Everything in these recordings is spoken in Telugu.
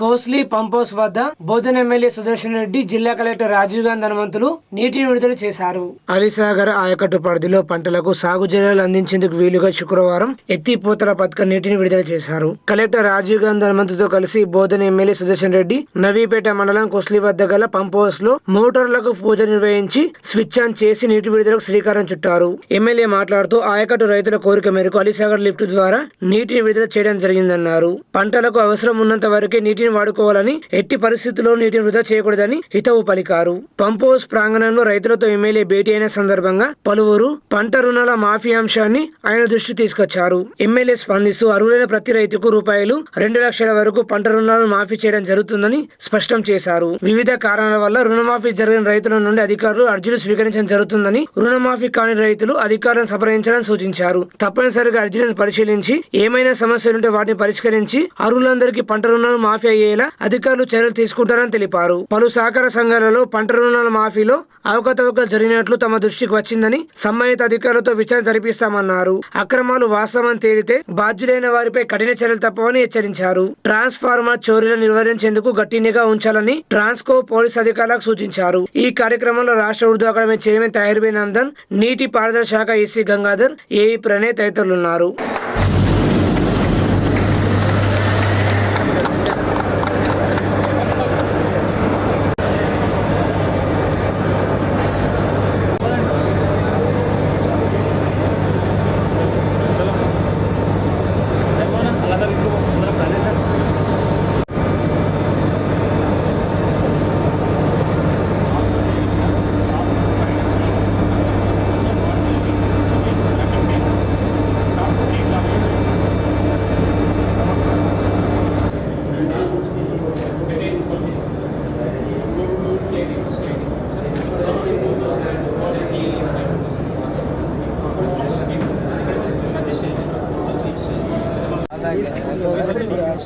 కోస్లీ పంపోస్ వద్ద బోధన ఎమ్మెల్యే సుదర్శన్ రెడ్డి జిల్లా కలెక్టర్ రాజీవ్ గాంధీ హనుమంతులు నీటిని విడుదల చేశారు. అలీసాగర్ ఆయకట్టు పరిధిలో పంటలకు సాగు జలాలు అందించేందుకు వీలుగా శుక్రవారం ఎత్తిపోతల పథకం నీటిని విడుదల చేశారు. కలెక్టర్ రాజీవ్ గాంధీ హనుమంతుతో కలిసి బోధన ఎమ్మెల్యే సుదర్శన్ రెడ్డి నవీపేట మండలం కోస్లీ వద్ద గల పంప్ హౌస్లో మోటార్లకు పూజ నిర్వహించి స్విచ్ ఆన్ చేసి నీటి విడుదలకు శ్రీకారం చుట్టారు. ఎమ్మెల్యే మాట్లాడుతూ ఆయకట్టు రైతుల కోరిక మేరకు అలీసాగర్ లిఫ్ట్ ద్వారా నీటిని విడుదల చేయడం జరిగిందన్నారు. పంటలకు అవసరం ఉన్నంత వరకే నీటిని వాడుకోవాలని ఎట్టి పరిస్థితుల్లో నీటిని వృధా చేయకూడదని హితవు పలికారు. పంప్ హౌస్ ప్రాంగణంలో రైతులతో ఎమ్మెల్యే భేటీ అయిన సందర్భంగా పలువురు పంట రుణాల మాఫీ అంశాన్ని ఆయన దృష్టి తీసుకొచ్చారు. ఎమ్మెల్యే స్పందిస్తూ అర్హులైన ప్రతి రైతుకు రూపాయలు రెండు లక్షల వరకు పంట రుణాలను మాఫీ చేయడం జరుగుతుందని స్పష్టం చేశారు. వివిధ కారణాల వల్ల రుణమాఫీ జరిగిన రైతుల నుండి అధికారులు అర్జీలు స్వీకరించడం జరుగుతుందని రుణమాఫీ కాని రైతులు అధికారులను సంప్రదించాలని సూచించారు. తప్పనిసరిగా అర్జీలను పరిశీలించి ఏమైనా సమస్యలుంటే వాటిని పరిష్కరించి అర్హులందరికీ పంట రుణాలు మాఫీ అయ్యేలా అధికారులు చర్యలు తీసుకుంటారని తెలిపారు. పలు సహకార సంఘాలలో పంట రుణాల మాఫీలో అవకతవకలు జరిగినట్లు తమ దృష్టికి వచ్చిందని సంబంధిత అధికారులతో విచారణ జరిపిస్తామన్నారు. అక్రమాలు వాస్తవం తేలితే బాధ్యులైన వారిపై కఠిన చర్యలు తప్పవని హెచ్చరించారు. ట్రాన్స్ఫార్మర్ చోరీలను నిర్వహించేందుకు గట్టి నిఘా ఉంచాలని ట్రాన్స్కో పోలీస్ అధికారులకు సూచించారు. ఈ కార్యక్రమంలో రాష్ట్ర ఉర్దూ అకాడమీ చైర్మన్ తయారుబే నందన్ నీటి పారుదల శాఖ ఈసీ గంగాధర్ ఏఈ ప్రణయ్ తదితరులున్నారు.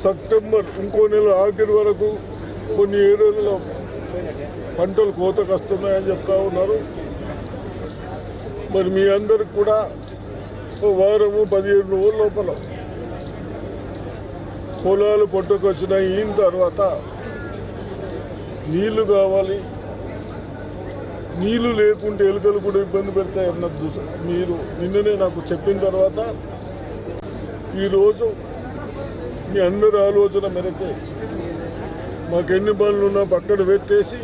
సెప్టెంబర్ ఇంకో నెల ఆఖరి వరకు కొన్ని ఏరియాలలో పంటలు కోతకు వస్తున్నాయని చెప్తా ఉన్నారు. మరి మీ అందరికి కూడా వారము పదిహేను రోజుల లోపల పొలాలు పొట్టుకు వచ్చినాయి అయిన తర్వాత నీళ్ళు కావాలి. నీళ్ళు లేకుంటే ఎలుకలు కూడా ఇబ్బంది పెడతాయన్న మీరు నిన్ననే నాకు చెప్పిన తర్వాత ఈరోజు మీ అందరి ఆలోచన మేరకే. మాకు ఎన్ని పనులు ఉన్నా పక్కన పెట్టేసి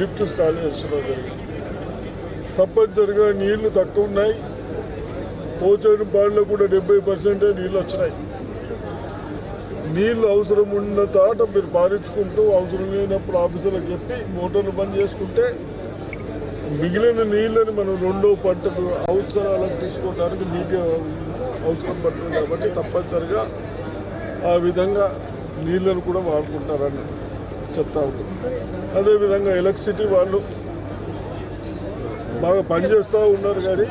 లిఫ్ట్ స్టార్ట్ చేస్తున్నాం జరిగింది. తప్పనిసరిగా నీళ్ళు తక్కువ ఉన్నాయి. పోచేడు పాడులో కూడా డెబ్బై పర్సెంటే నీళ్ళు వచ్చినాయి. నీళ్ళు అవసరం ఉన్న తాట మీరు పారించుకుంటూ అవసరం లేనప్పుడు ఆఫీసులకు చెప్పి మోటార్లు బంద్ చేసుకుంటే మిగిలిన నీళ్ళని మనం రెండో పంటకు అవసరాలకు తీసుకోవడానికి నీకే అవసరం పడుతుంది కాబట్టి తప్పనిసరిగా ఆ విధంగా నీళ్ళను కూడా వాడుకుంటారని చెప్తా ఉంటుంది అదేవిధంగా ఎలక్ట్రిసిటీ వాళ్ళు బాగా పనిచేస్తూ ఉన్నారు కానీ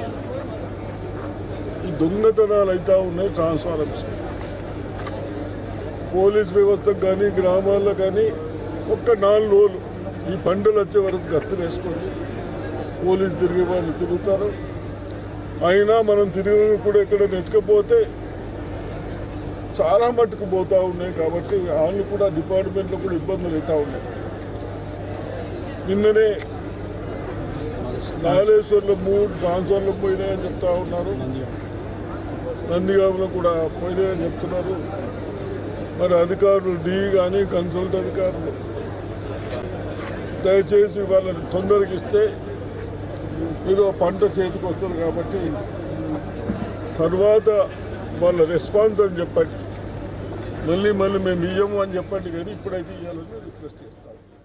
ఈ దొంగతనాలు అవుతూ ఉన్నాయి ట్రాన్స్ఫార్మర్స్ పోలీస్ వ్యవస్థకు కానీ గ్రామాల్లో కానీ ఒక్క నాలుగు రోజులు ఈ పంటలు వచ్చే వరకు గస్తు వేసుకొని పోలీస్ తిరిగే వాళ్ళు తిరుగుతారు. అయినా మనం తిరిగి కూడా ఎక్కడ నెచ్చకపోతే చాలా మట్టుకు పోతూ ఉన్నాయి కాబట్టి వాళ్ళు కూడా డిపార్ట్మెంట్లో కూడా ఇబ్బందులు అవుతూ ఉన్నాయి. నిన్ననే నాగేశ్వర్లో మూడు ట్రాన్స్ఫర్లు పోయినాయని చెప్తా ఉన్నారు. నందిగామలో కూడా పోయినాయని చెప్తున్నారు. మరి అధికారులు డి కానీ కన్సల్ట్ అధికారులు దయచేసి వాళ్ళని తొందరగా ఇస్తే ఏదో పంట చేతికి వస్తుంది కాబట్టి తర్వాత వాళ్ళ రెస్పాన్స్ అని చెప్పండి. మళ్ళీ మళ్ళీ మేము ఇయ్యము అని చెప్పండి కానీ ఇప్పుడైతే ఇవ్వాలని రిక్వెస్ట్ చేస్తాం